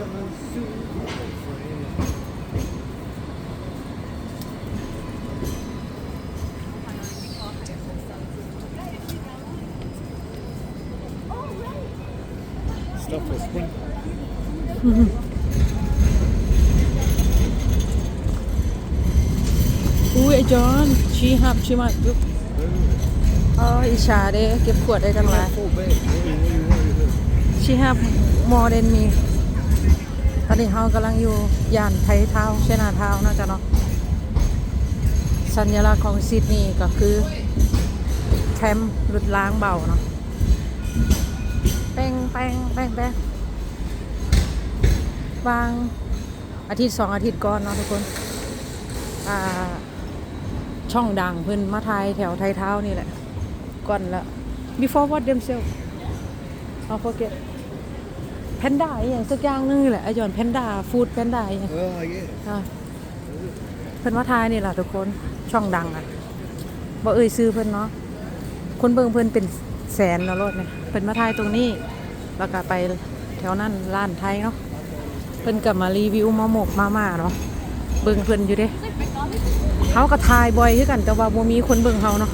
Stuff for spring. อุ้ยไอจอนชีฮับชีมาปุ๊บอ๋ออิชาเด้เก็บขวดได้จังไร Full bag. What do you, อนมีตอนนี้เฮากำลังอยู่ย่านไทยเท้าเชนาเท้าเนาะจ๊ะเนาะสัญลักษณ์ของซิดนีย์ก็คือแคมป์รถล้างเบาเนาะแป้งแป้งแป้งแป้งวางอาทิตย์สองอาทิตย์ก่อนเนาะทุกคนช่องดังเพิ่นมาทายแถวไทยเท้านี่แหละก่อนละ before what themselves เอา forget แพนด้าอหย่างสักอย่างนึงนี่แหละไอจอนแพนด้าฟู้ดแพนด้าอหย่าง Oh, yeah. อะเพิ่นมาทายนี่แหละทุกคนช่องดังอะบ่เอ่ยซื้อเพิ่นเนาะคนเบิ่งเพิ่นเป็นแสนแล้วรถเนี่ยเพิ่นมาทายตรงนี้แล้วก็ไปแถวนั้นร้านไทยเนาะเพิ่นก็มารีวิวมาหมกมาม่าเนาะเบิ่งเพิ่นอยู่เด้เขาก็ทายบ่อยคือกันแต่ว่าบ่มีคนเบิ่งเขาเนาะ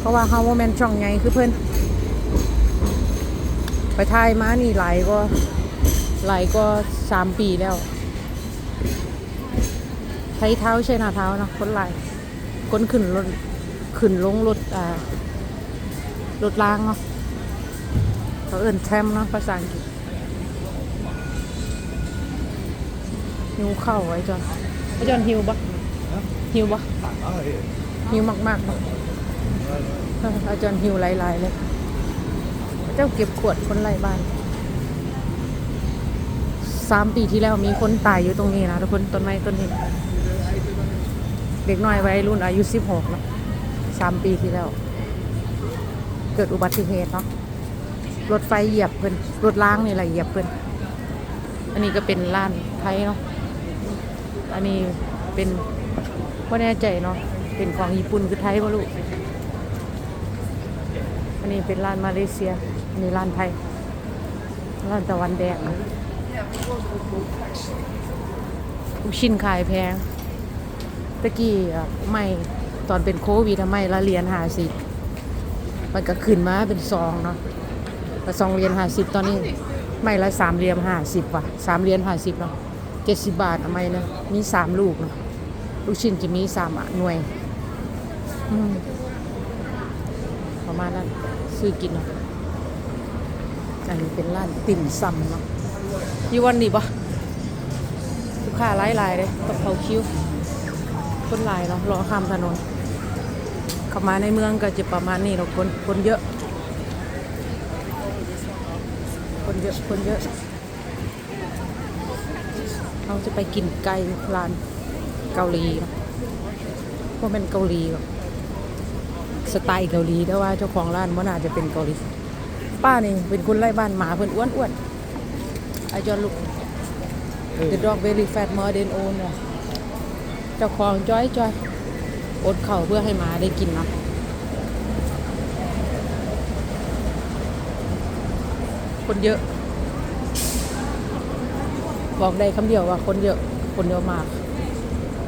เพราะว่าเขาบ่แม่นช่องใหญ่คือเพิ่น ไปทายมานี่หลายก็หลายก็สามปีแล้วไทยเท้าใช่หน้าเท้านะคนหลายคนขึ้นรถขึ้นลงรถอ่ารถรางเนาะเขาเอิ้นแทมเนาะภาษาอังกฤษหิวเข้าไว้จอนไอ้จอนหิวปะหิวปะหิวมากๆปะเอออาจารย์หิวหลายๆเลย เจ้าเก็บขวดคนไร้บ้านสามปีที่แล้วมีคนตายอยู่ตรงนี้นะทุกคนต้นไม้ต้นนี้ เด็กน้อยวัยรุ่นอายุสิบหกเนาะสามปีที่แล้ว เกิดอุบัติเหตุเนาะรถไฟเหยียบเพิ่นรถล้างนี่แหละเหยียบเพิ่นอันนี้ก็เป็นร้านไทยเนาะอันนี้เป็นไม่แน่ใจเนาะเป็นของญี่ปุ่นคือไทยบ่รู้อันนี้เป็นร้านมาเลเซีย นนี้ร้านไทย ร้านตะวันแดงลูกชิ้นขายแพง ตะกี้ไม่ตอนเป็นโควิดอะไม่ละเหรียญหาสิบมันก็ขึ้นมาเป็นซองเนาะแต่ซองเหรียญหาสิบตอนนี้ ไม่ละสามเหรียญห้าสิบว่ะสามเหรียญห้าสิบเนาะเจ็ดสิบบาทอะไมนะมีสามลูกเนาะลูกชิ้นจะมีสามหน่วยอืมประมาณนั้นซื้อกินเนาะ อันนี้เป็นร้านติ่มซำเนาะยี่วันนี้ปะลูกค้าหลายๆเลยต้องเขาคิ้วคนหลายเนาะรอข้ามถนนเข้ามาในเมืองก็จะประมาณนี้เราะคนคนเยอะ คนเยอะคนเยอะเราจะไปกินไก่ร้านเกาหลีเนาะว่าเป็นเกาหลีสไตล์เกาหลีแต่ว่าเจ้าของร้านว่าน่าจะเป็นเกาหลี ป้านี่เป็นคนไล่บ้านหมาเพิ่นอ้วนอ้วนไอจอนลูก The dog very fat more than own เนาะเจ้าของจ้อยจ้อยอดเข่าวเพื่อให้หมาได้กินเนาะคนเยอะ บอกได้คำเดียวว่าคนเยอะ คนเยอะมาก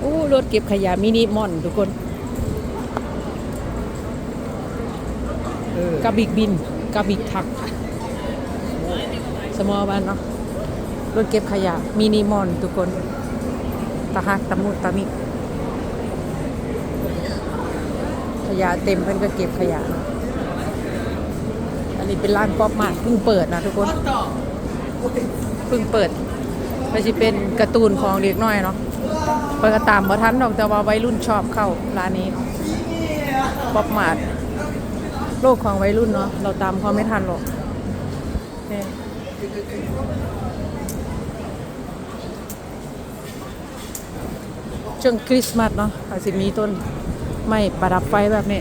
อู้รถเก็บขยะมินิมอนทุกคนเออกาบิกบิน กาบิกทักค่ะ สมอบ้านเนาะรถเก็บขยะ มินิมอนทุกคน ตะฮักตะมุตะมิ ขยะเต็มเพิ่นก็เก็บขยะ อันนี้เป็นร้านป๊อปมาร์ทเพิ่งเปิดนะทุกคน เพิ่งเปิดมันจะเป็นการ์ตูนของเด็กน้อยเนาะเปิดก็ตามบ่ทันดอกแต่ว่าวัยรุ่นชอบเข้าร้านนี้ป๊อปมาร์ท โลกของวัยรุ่นเนาะเราตามเขาไม่ทันหรอกเนี่ยช่วงคริสต์มาสเนาะอาจจะมีต้นไม้ประดับไฟแบบนี้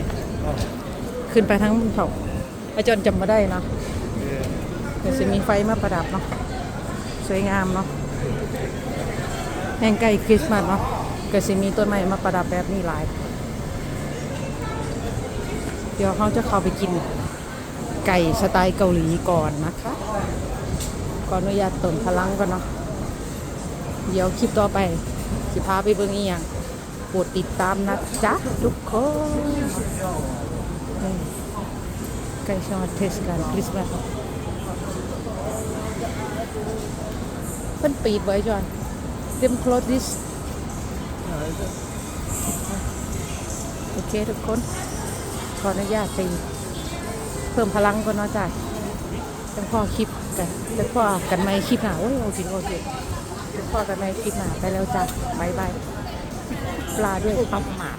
ขึ้นไปทั้งเขาอาจารย์จำมาได้เนาะเดี๋ยวจะมีไฟมาประดับเนาะสวยงามเนาะแห่งไก่คริสต์มาสเนาะก็จะมีต้นไม้มาประดับแบบนี้หลาย เดี๋ยวเขาจะเข้าไปกินไก่สไตล์เกาหลีก่อนนะคะขออนุญาตเติมพลังก่อนเนาะเดี๋ยวคลิปต่อไป สิพาไปเบิ่งอีหยังโปรดติดตามนะจ๊ะ ทุกคนนี่ช่วงเทศกาลคริสต์มาสเพิ่นปิดไว้จอน them close this โอเคทุกคน ออนุญาตไปเพิ่มพลังก่อนเนาะจ้ะจังพ่อคลิปกันจังพ่อกันไม่คลิปหนาโอ้ยโอเคโอเคจังพ่อกันไม่คลิปหนาไปแล้วจ้ะบายบายปลาด้วยปั๊บหมา